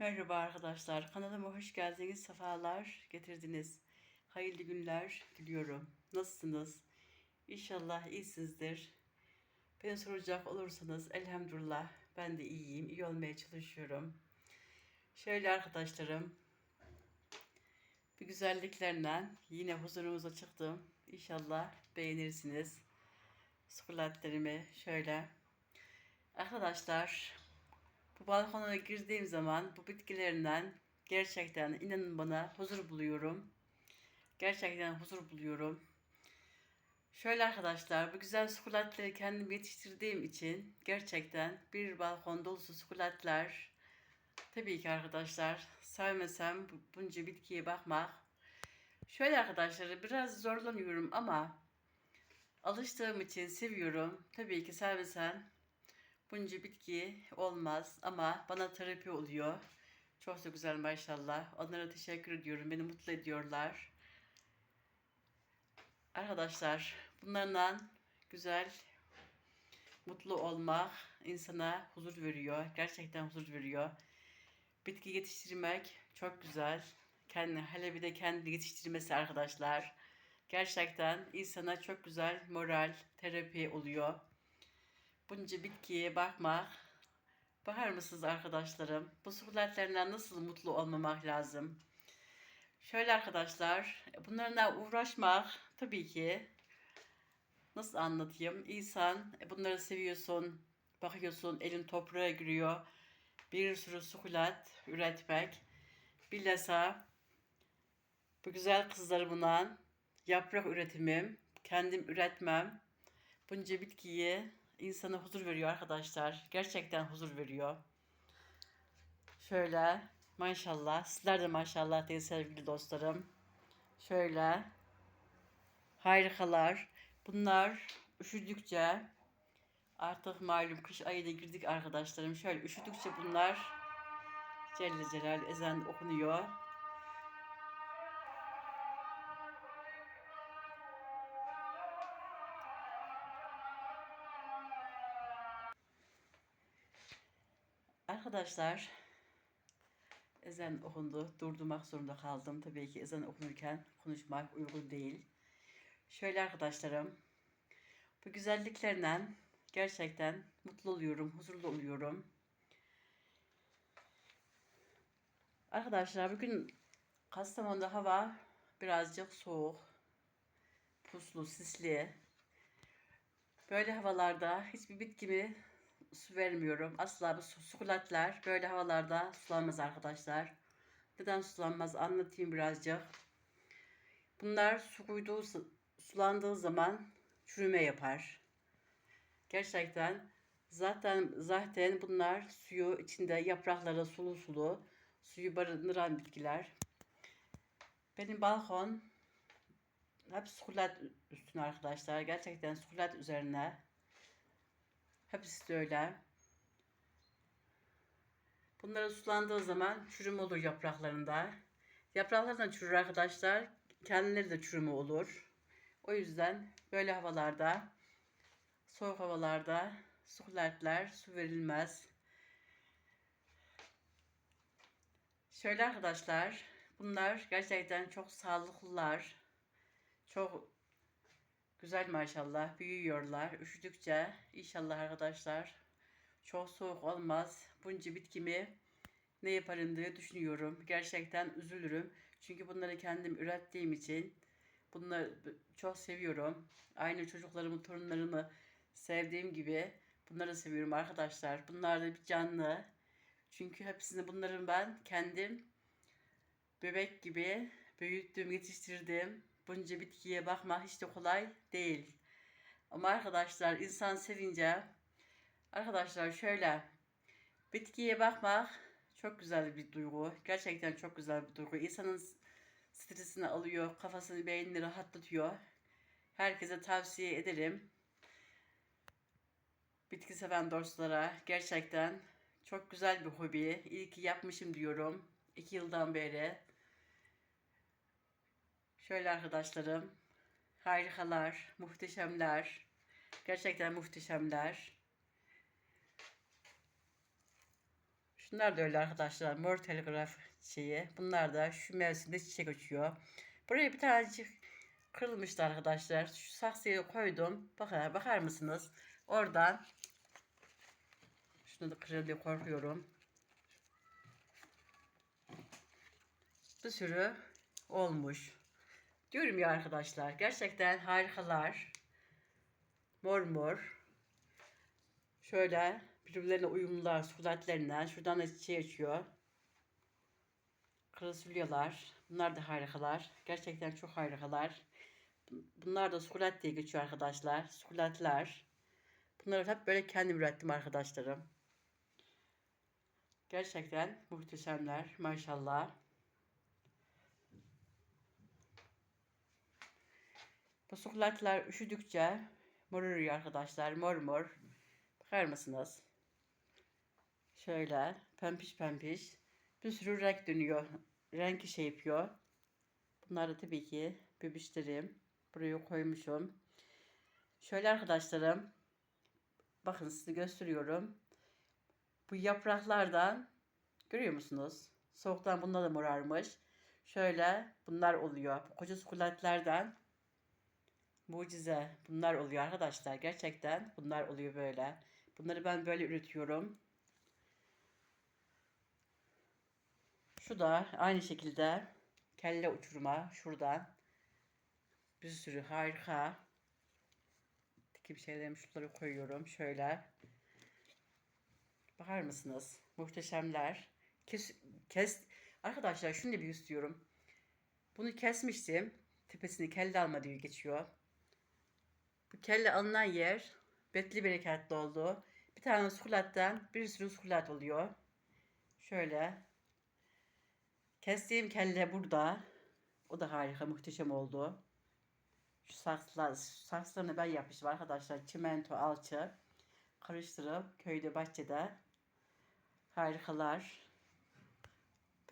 Merhaba arkadaşlar. Kanalıma hoş geldiniz. Sefalar getirdiniz. Hayırlı günler diliyorum. Nasılsınız? İnşallah iyisinizdir. Beni soracak olursanız elhamdülillah ben de iyiyim. İyi olmaya çalışıyorum. Şöyle arkadaşlarım bir güzelliklerle yine huzurunuza çıktım. İnşallah beğenirsiniz. Sukulatlarımı şöyle. Arkadaşlar bu balkona girdiğim zaman bu bitkilerinden gerçekten inanın bana huzur buluyorum. Gerçekten huzur buluyorum. Şöyle arkadaşlar bu güzel sukulatları kendim yetiştirdiğim için gerçekten bir balkon dolusu sukulatlar tabii ki arkadaşlar sevmesem bu- bunca bitkiye bakmak. Şöyle arkadaşlar biraz zorlanıyorum ama alıştığım için seviyorum. Tabii ki sevmesem bunca bitki olmaz ama bana terapi oluyor. Çok da güzel maşallah. Onlara teşekkür ediyorum. Beni mutlu ediyorlar. Arkadaşlar bunlarla güzel mutlu olmak insana huzur veriyor. Gerçekten huzur veriyor. Bitki yetiştirmek çok güzel. Kendi, hele bir de kendi yetiştirmesi arkadaşlar. Gerçekten insana çok güzel moral, terapi oluyor bunca bitkiye bakmak. Bakar mısınız arkadaşlarım? Bu sukulentlerinden nasıl mutlu olmamak lazım? Şöyle arkadaşlar, bunlarla uğraşmak tabii ki nasıl anlatayım? İnsan e, bunları seviyorsun, bakıyorsun, elin toprağa giriyor. Bir sürü sukulat üretmek. Bilhassa bu güzel kızlarımla yaprak üretimim, kendim üretmem. Bunca bitkiyi insana huzur veriyor arkadaşlar. Gerçekten huzur veriyor. Şöyle maşallah. Sizler de maşallah deyin sevgili dostlarım. Şöyle harikalar. Bunlar üşüdükçe artık malum kış ayına girdik arkadaşlarım. Şöyle üşüdükçe bunlar Celle Celal ezan okunuyor. Arkadaşlar ezan okundu. Durdurmak zorunda kaldım. Tabii ki ezan okunurken konuşmak uygun değil. Şöyle arkadaşlarım. Bu güzelliklerle gerçekten mutlu oluyorum, huzurlu oluyorum. Arkadaşlar bugün Kastamonu'da hava birazcık soğuk, puslu, sisli. Böyle havalarda hiçbir bitkimi su vermiyorum. Asla bu su- sukulatlar böyle havalarda sulanmaz arkadaşlar. Neden sulanmaz anlatayım birazcık. Bunlar su koyduğu, sulandığı zaman çürüme yapar. Gerçekten zaten zaten bunlar suyu içinde yaprakları sulu sulu suyu barındıran bitkiler. Benim balkon hep sukulat üstüne arkadaşlar. Gerçekten sukulat üzerine. Hepsi de öyle. Bunları sulandığı zaman çürüme olur yapraklarında. Yapraklarından çürür arkadaşlar. Kendileri de çürüme olur. O yüzden böyle havalarda, soğuk havalarda sukulatlar su verilmez. Şöyle arkadaşlar, bunlar gerçekten çok sağlıklılar. Çok güzel maşallah büyüyorlar. Üşüdükçe inşallah arkadaşlar çok soğuk olmaz. Bunca bitkimi ne yaparım diye düşünüyorum. Gerçekten üzülürüm. Çünkü bunları kendim ürettiğim için bunları çok seviyorum. Aynı çocuklarımı, torunlarımı sevdiğim gibi bunları seviyorum arkadaşlar. Bunlar da bir canlı. Çünkü hepsini bunların ben kendim bebek gibi büyüttüm, yetiştirdim. Bunca bitkiye bakmak hiç de kolay değil. Ama arkadaşlar insan sevince arkadaşlar şöyle bitkiye bakmak çok güzel bir duygu. Gerçekten çok güzel bir duygu. İnsanın stresini alıyor, kafasını, beynini rahatlatıyor. Herkese tavsiye ederim. Bitki seven dostlara gerçekten çok güzel bir hobi. İyi ki yapmışım diyorum. İki yıldan beri. Şöyle arkadaşlarım. Harikalar, muhteşemler. Gerçekten muhteşemler. Şunlar da öyle arkadaşlar. Mor telgraf şeyi. Bunlar da şu mevsimde çiçek açıyor. Buraya bir tanecik kırılmıştı arkadaşlar. Şu saksıya koydum. Bakar, bakar mısınız? Oradan şunu da diye korkuyorum. Bir sürü olmuş. Diyorum ya arkadaşlar. Gerçekten harikalar. Mor mor. Şöyle birbirlerine uyumlular sukulentlerinden. Şuradan da çiçeği açıyor. Kırılsülüyorlar. Bunlar da harikalar. Gerçekten çok harikalar. Bunlar da sukulent diye geçiyor arkadaşlar. Sukulentler. Bunları hep böyle kendim ürettim arkadaşlarım. Gerçekten muhteşemler. Maşallah. Bu sukulentler üşüdükçe morarıyor arkadaşlar. Mor mor. Bakar mısınız? Şöyle pempiş pempiş. Bir sürü renk dönüyor. Renk şey yapıyor. Bunları tabii ki bebişlerim. Buraya koymuşum. Şöyle arkadaşlarım. Bakın size gösteriyorum. Bu yapraklardan görüyor musunuz? Soğuktan bunlar da morarmış. Şöyle bunlar oluyor. Koca sukulentlerden mucize bunlar oluyor arkadaşlar. Gerçekten bunlar oluyor böyle. Bunları ben böyle üretiyorum. Şu da aynı şekilde kelle uçurma şuradan. Bir sürü harika. Dikim şeylerimi şunları koyuyorum. Şöyle. Bakar mısınız? Muhteşemler. Kes, kes. Arkadaşlar şunu da bir istiyorum. Bunu kesmiştim. Tepesini kelle alma diye geçiyor. Bu kelle alınan yer betli bereketli oldu. Bir tane sukulatten bir sürü sukulat oluyor. Şöyle. Kestiğim kelle burada. O da harika, muhteşem oldu. Şu saksılar, saksılarını ben yapmıştım arkadaşlar. Çimento, alçı. Karıştırıp köyde, bahçede. Harikalar.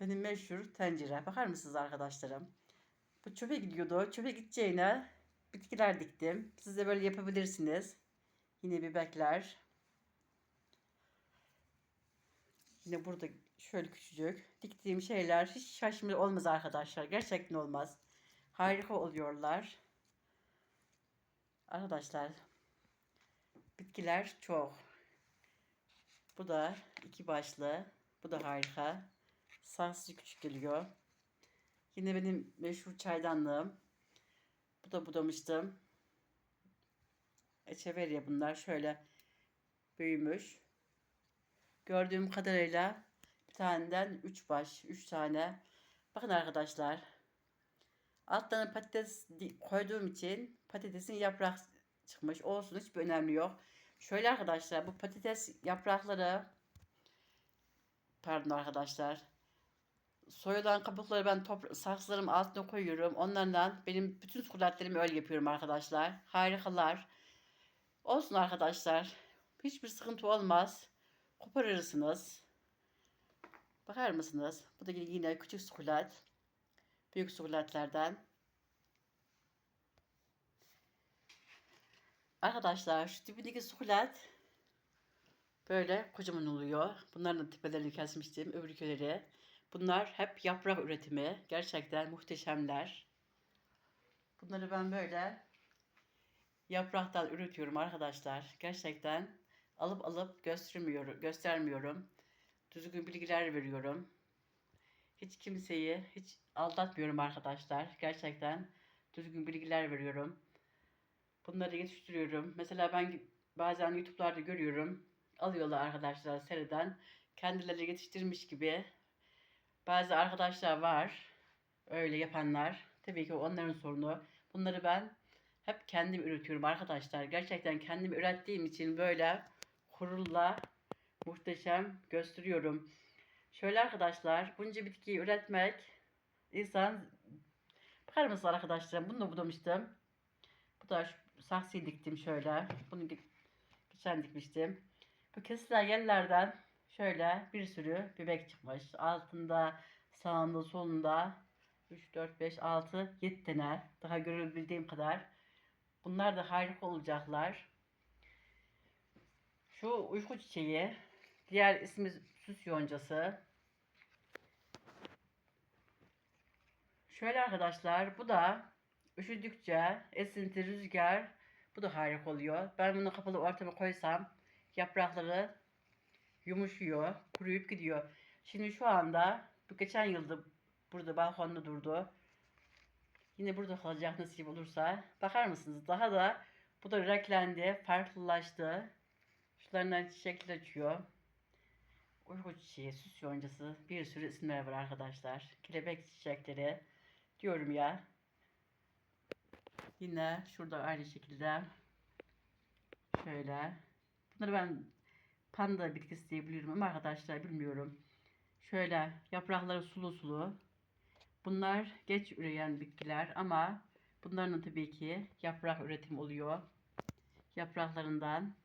Benim meşhur tencere. Bakar mısınız arkadaşlarım? Bu çöpe gidiyordu. Çöpe gideceğine bitkiler diktim. Siz de böyle yapabilirsiniz. Yine bibekler. Yine burada şöyle küçücük diktiğim şeyler hiç şaşmıyor olmaz arkadaşlar. Gerçekten olmaz. Harika oluyorlar. Arkadaşlar bitkiler çok. Bu da iki başlı. Bu da harika. Saksıcı küçük geliyor. Yine benim meşhur çaydanlığım. Bu da budamıştım. Echeveria bunlar şöyle büyümüş. Gördüğüm kadarıyla bir taneden 3 baş, 3 tane. Bakın arkadaşlar. Alttan patates koyduğum için patatesin yaprak çıkmış. Olsun hiçbir önemli yok. Şöyle arkadaşlar bu patates yaprakları pardon arkadaşlar soyulan kabukları ben topra- saksılarım altına koyuyorum. Onlardan benim bütün sukulatlarımı öyle yapıyorum arkadaşlar. Harikalar. Olsun arkadaşlar. Hiçbir sıkıntı olmaz. Koparırsınız. Bakar mısınız? Bu da yine küçük sukulat. Büyük sukulatlardan. Arkadaşlar şu dibindeki sukulat böyle kocaman oluyor. Bunların da tepelerini kesmiştim. Öbürküleri. Bunlar hep yaprak üretimi. Gerçekten muhteşemler. Bunları ben böyle yapraktan üretiyorum arkadaşlar. Gerçekten alıp alıp göstermiyorum, göstermiyorum. Düzgün bilgiler veriyorum. Hiç kimseyi hiç aldatmıyorum arkadaşlar. Gerçekten düzgün bilgiler veriyorum. Bunları yetiştiriyorum. Mesela ben bazen YouTube'larda görüyorum. Alıyorlar arkadaşlar seriden. Kendileri yetiştirmiş gibi. Bazı arkadaşlar var. Öyle yapanlar. Tabii ki onların sorunu. Bunları ben hep kendim üretiyorum arkadaşlar. Gerçekten kendim ürettiğim için böyle kurulla muhteşem gösteriyorum. Şöyle arkadaşlar bunca bitkiyi üretmek insan bakar mısınız arkadaşlar bunu da budamıştım. Bu da saksıyı diktim şöyle. Bunu geçen dikmiştim. Bu kesilen yerlerden şöyle bir sürü bebek çıkmış. Altında sağında solunda 3, 4, 5, 6, 7 tane daha görebildiğim kadar. Bunlar da harika olacaklar. Şu uyku çiçeği, diğer ismi süs yoncası. Şöyle arkadaşlar bu da üşüdükçe esinti rüzgar bu da harika oluyor. Ben bunu kapalı ortama koysam yaprakları yumuşuyor, kuruyup gidiyor. Şimdi şu anda bu geçen yılda burada balkonda durdu. Yine burada kalacak nasip olursa. Bakar mısınız? Daha da bu da renklendi, farklılaştı. Şularından çiçekler açıyor. Uyku çiçeği, süs yoncası, bir sürü isimler var arkadaşlar. Kelebek çiçekleri diyorum ya. Yine şurada aynı şekilde şöyle. Bunları ben panda bitkisi diye biliyorum ama arkadaşlar bilmiyorum. Şöyle yaprakları sulu sulu. Bunlar geç üreyen bitkiler ama bunların tabii ki yaprak üretim oluyor. Yapraklarından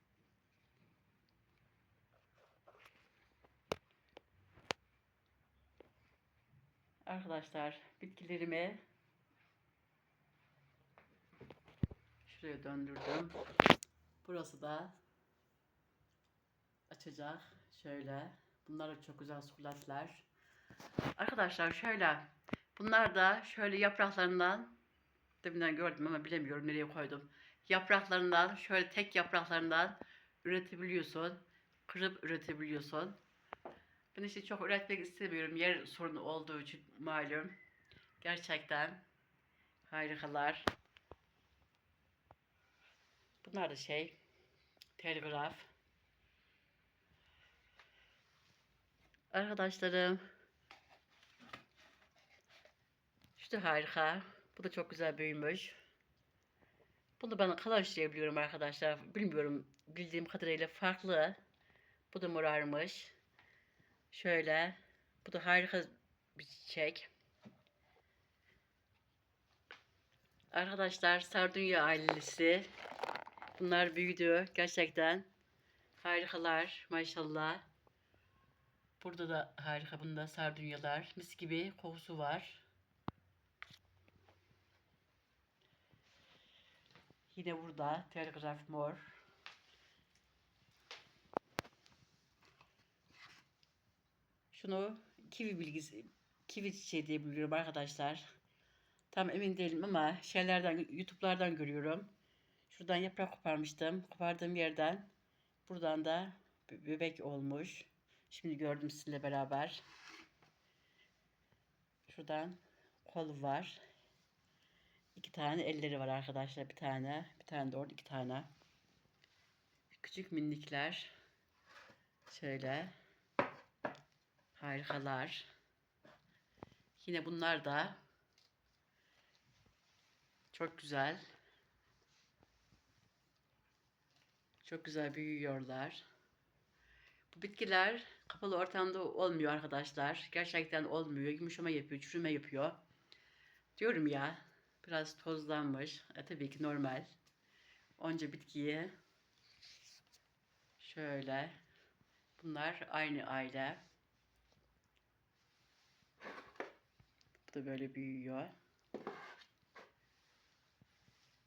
Arkadaşlar bitkilerimi şuraya döndürdüm. Burası da açacak. Şöyle. Bunlar da çok güzel sukulatlar. Arkadaşlar şöyle. Bunlar da şöyle yapraklarından deminden gördüm ama bilemiyorum nereye koydum. Yapraklarından şöyle tek yapraklarından üretebiliyorsun. Kırıp üretebiliyorsun. Ben işte çok üretmek istemiyorum. Yer sorunu olduğu için malum. Gerçekten harikalar. Bunlar da şey telgraf. Arkadaşlarım şu da harika. Bu da çok güzel büyümüş. Bunu ben kalaş diye biliyorum arkadaşlar. Bilmiyorum bildiğim kadarıyla farklı. Bu da morarmış. Şöyle. Bu da harika bir çiçek. Arkadaşlar Sardunya ailesi. Bunlar büyüdü. Gerçekten harikalar maşallah. Burada da harika bunda sardunyalar. Mis gibi kokusu var. Yine burada telgraf mor. Şunu kivi bilgisi, kivi çiçeği diye biliyorum arkadaşlar. Tam emin değilim ama şeylerden, YouTube'lardan görüyorum. Şuradan yaprak koparmıştım. Kopardığım yerden buradan da bebek olmuş. Şimdi gördüm sizinle beraber. Şuradan kolu var. İki tane elleri var arkadaşlar. Bir tane, bir tane de orada iki tane. Küçük minikler. Şöyle. Harikalar. Yine bunlar da çok güzel. Çok güzel büyüyorlar. Bitkiler kapalı ortamda olmuyor arkadaşlar. Gerçekten olmuyor. Yumuşama yapıyor, çürüme yapıyor. Diyorum ya, biraz tozlanmış. E, tabii ki normal. Onca bitkiyi şöyle. Bunlar aynı aile. Bu da böyle büyüyor.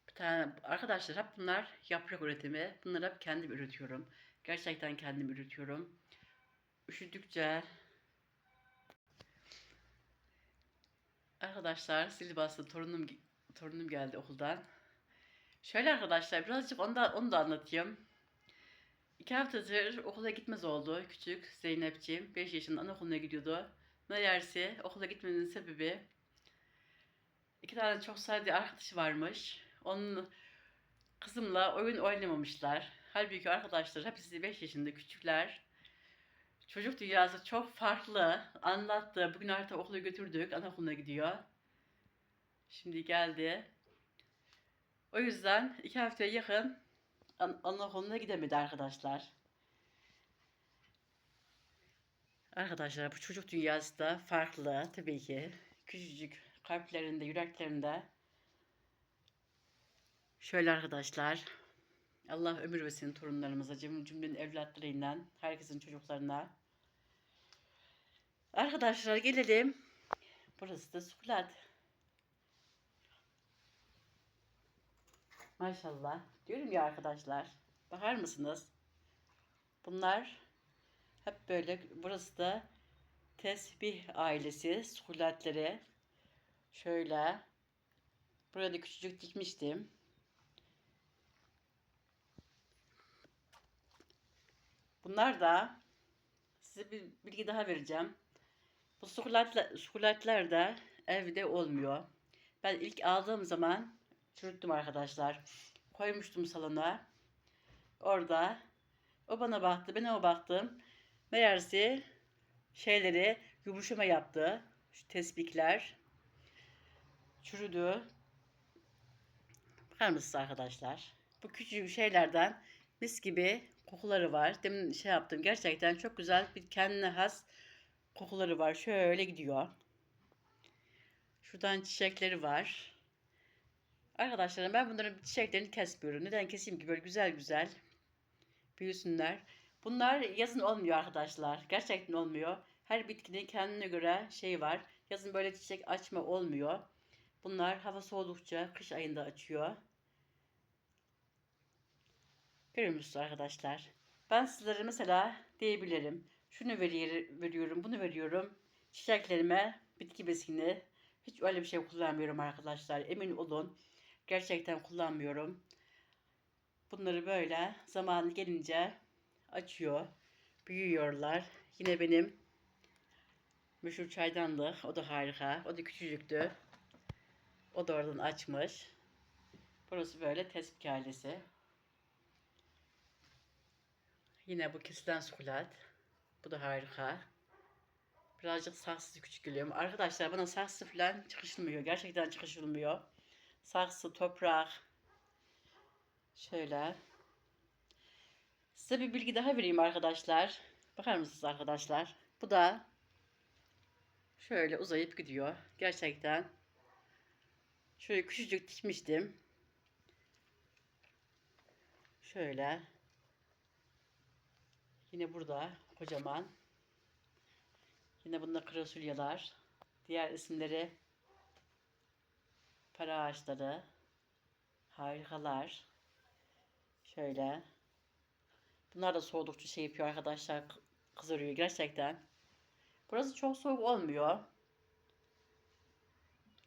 Bir tane arkadaşlar hep bunlar yaprak üretimi. Bunları hep kendim üretiyorum. Gerçekten kendim üretiyorum. Üşüdükçe Arkadaşlar zil bastı. Torunum torunum geldi okuldan. Şöyle arkadaşlar birazcık onu da, onu da anlatayım. İki haftadır okula gitmez oldu. Küçük Zeynepciğim 5 yaşında anaokuluna gidiyordu. Meğerse okula gitmenin sebebi iki tane çok sevdiği arkadaşı varmış. Onun kızımla oyun oynamamışlar. Halbuki arkadaşlar hepsi 5 yaşında küçükler. Çocuk dünyası çok farklı. Anlattı. Bugün artık okula götürdük. Anaokuluna gidiyor. Şimdi geldi. O yüzden iki haftaya yakın an anaokuluna gidemedi arkadaşlar. Arkadaşlar bu çocuk dünyası da farklı tabii ki. Küçücük kalplerinde, yüreklerinde. Şöyle arkadaşlar. Allah ömür versin torunlarımıza, cümlenin evlatlarından, herkesin çocuklarına. Arkadaşlar gelelim. Burası da sukulat. Maşallah. Diyorum ya arkadaşlar. Bakar mısınız? Bunlar Hep böyle burası da tesbih ailesi sukulatları. Şöyle. Buraya da küçücük dikmiştim. Bunlar da size bir bilgi daha vereceğim. Bu sukulatlar, sukulatlar da evde olmuyor. Ben ilk aldığım zaman çürüttüm arkadaşlar. Koymuştum salona. Orada o bana baktı, ben ona baktım. Meğerse şeyleri yumuşama yaptı. Şu tespihler çürüdü. Bakar mısınız arkadaşlar? Bu küçük şeylerden mis gibi kokuları var. Demin şey yaptım. Gerçekten çok güzel bir kendine has kokuları var. Şöyle gidiyor. Şuradan çiçekleri var. Arkadaşlarım ben bunların çiçeklerini kesmiyorum. Neden keseyim ki böyle güzel güzel büyüsünler. Bunlar yazın olmuyor arkadaşlar. Gerçekten olmuyor. Her bitkinin kendine göre şey var. Yazın böyle çiçek açma olmuyor. Bunlar hava soğudukça kış ayında açıyor. Görüyor musunuz arkadaşlar? Ben sizlere mesela diyebilirim. Şunu veri- veriyorum, bunu veriyorum. Çiçeklerime bitki besini hiç öyle bir şey kullanmıyorum arkadaşlar. Emin olun. Gerçekten kullanmıyorum. Bunları böyle zamanı gelince açıyor. Büyüyorlar. Yine benim meşhur çaydanlık. O da harika. O da küçücüktü. O da oradan açmış. Burası böyle tespih ailesi. Yine bu kesilen sukulat. Bu da harika. Birazcık saksı küçük gülüyorum. Arkadaşlar bana saksı falan çıkışılmıyor. Gerçekten çıkışılmıyor. Saksı, toprak. Şöyle. Size bir bilgi daha vereyim arkadaşlar. Bakar mısınız arkadaşlar? Bu da şöyle uzayıp gidiyor. Gerçekten. Şöyle küçücük dikmiştim. Şöyle. Yine burada kocaman. Yine bunda krasulyalar. Diğer isimleri para ağaçları. Harikalar. Şöyle. Bunlar da soğudukça şey yapıyor arkadaşlar. kı- Kızarıyor gerçekten. Burası çok soğuk olmuyor.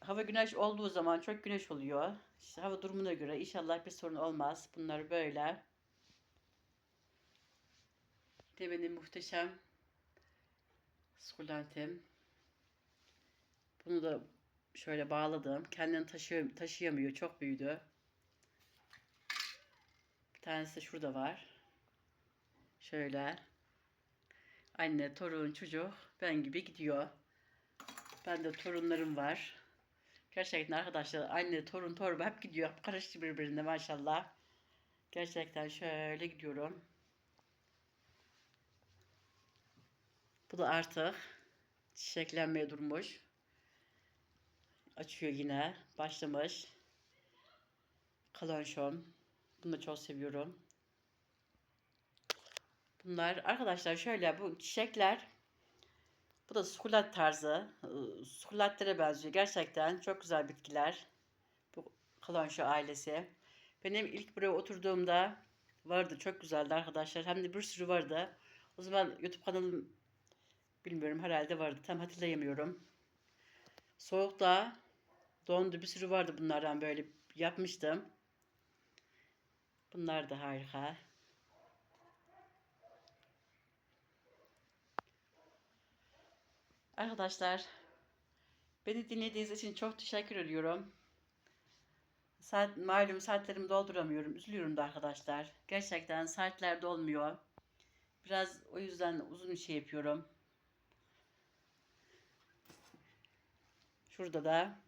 Hava güneş olduğu zaman çok güneş oluyor. İşte hava durumuna göre inşallah bir sorun olmaz. Bunlar böyle. De benim muhteşem sukulentim. Bunu da şöyle bağladım. Kendini taşıyor, taşıyamıyor. Çok büyüdü. Bir tanesi de şurada var. Şöyle. Anne, torun, çocuk ben gibi gidiyor. Ben de torunlarım var. Gerçekten arkadaşlar anne, torun, torba hep gidiyor. Karıştı birbirine maşallah. Gerçekten şöyle gidiyorum. Bu da artık çiçeklenmeye durmuş. Açıyor yine. Başlamış. Kalonşom. Bunu da çok seviyorum. Bunlar arkadaşlar şöyle bu çiçekler bu da sukulat tarzı. ıı, Sukulatlere benziyor. Gerçekten çok güzel bitkiler. Bu kalonşo ailesi. Benim ilk buraya oturduğumda vardı. Çok güzeldi arkadaşlar. Hem de bir sürü vardı. O zaman YouTube kanalım bilmiyorum herhalde vardı. Tam hatırlayamıyorum. Soğukta dondu. Bir sürü vardı bunlardan böyle yapmıştım. Bunlar da harika. Arkadaşlar beni dinlediğiniz için çok teşekkür ediyorum. Saat, malum saatlerimi dolduramıyorum. Üzülüyorum da arkadaşlar. Gerçekten saatler dolmuyor. Biraz o yüzden uzun şey yapıyorum. Şurada da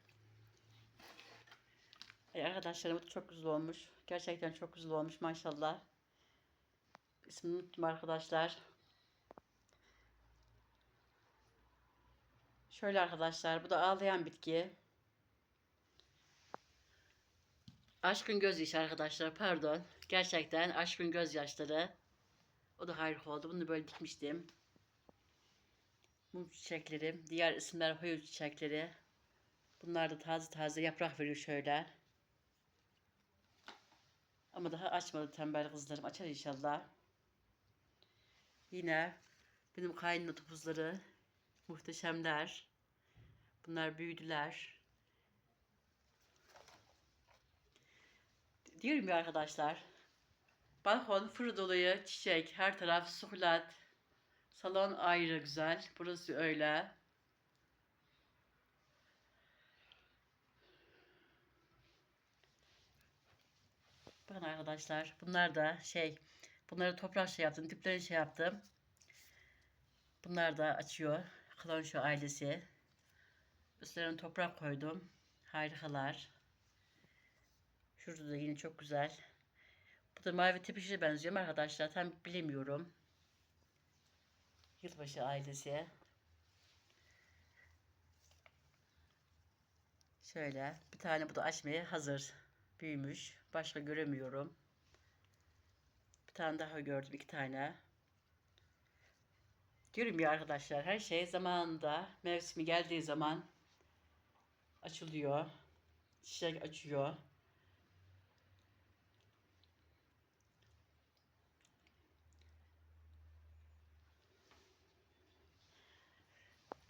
Ay arkadaşlarım çok güzel olmuş. Gerçekten çok güzel olmuş maşallah. İsmini unuttum arkadaşlar. Şöyle arkadaşlar bu da ağlayan bitki. Aşkın gözyaşı arkadaşlar pardon. Gerçekten aşkın gözyaşları. O da harika oldu. Bunu böyle dikmiştim. Mum çiçekleri. Diğer isimler hoyul çiçekleri. Bunlar da taze taze yaprak veriyor şöyle. Ama daha açmadı tembel kızlarım. Açar inşallah. Yine Benim kaynana topuzları muhteşemler. Bunlar büyüdüler. Diyorum ya arkadaşlar. Balkon fır doluyu çiçek, her taraf sukulat. Salon ayrı güzel. Burası öyle. Bakın arkadaşlar bunlar da şey bunları toprak şey yaptım diplerini şey yaptım. Bunlar da açıyor. Klonşo ailesi. Üstlerine toprak koydum. Harikalar. Şurada da yine çok güzel. Bu da mavi tepişe benziyor arkadaşlar. Tam bilemiyorum. Yılbaşı ailesi. Şöyle bir tane bu da açmaya hazır. Büyümüş. Başka göremiyorum. Bir tane daha gördüm. iki tane. Diyorum ya arkadaşlar her şey zamanında mevsimi geldiği zaman açılıyor. Çiçek açıyor.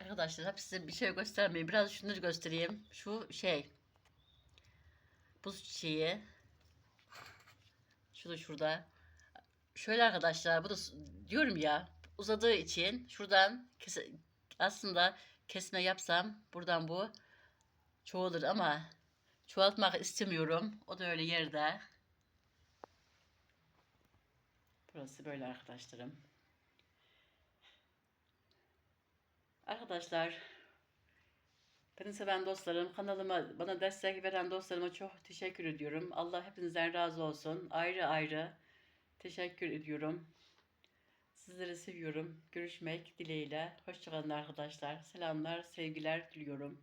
Arkadaşlar hep size bir şey göstermeyeyim. Biraz şunları göstereyim. Şu şey. Buz çiçeği. Şu da şurada. Şöyle arkadaşlar bu da diyorum ya uzadığı için şuradan kese, aslında kesme yapsam buradan bu çoğalır ama çoğaltmak istemiyorum. O da öyle yerde. Burası böyle arkadaşlarım. Arkadaşlar beni seven dostlarım, kanalıma bana destek veren dostlarıma çok teşekkür ediyorum. Allah hepinizden razı olsun. Ayrı ayrı teşekkür ediyorum. Sizleri seviyorum. Görüşmek dileğiyle. Hoşçakalın arkadaşlar. Selamlar, sevgiler diliyorum.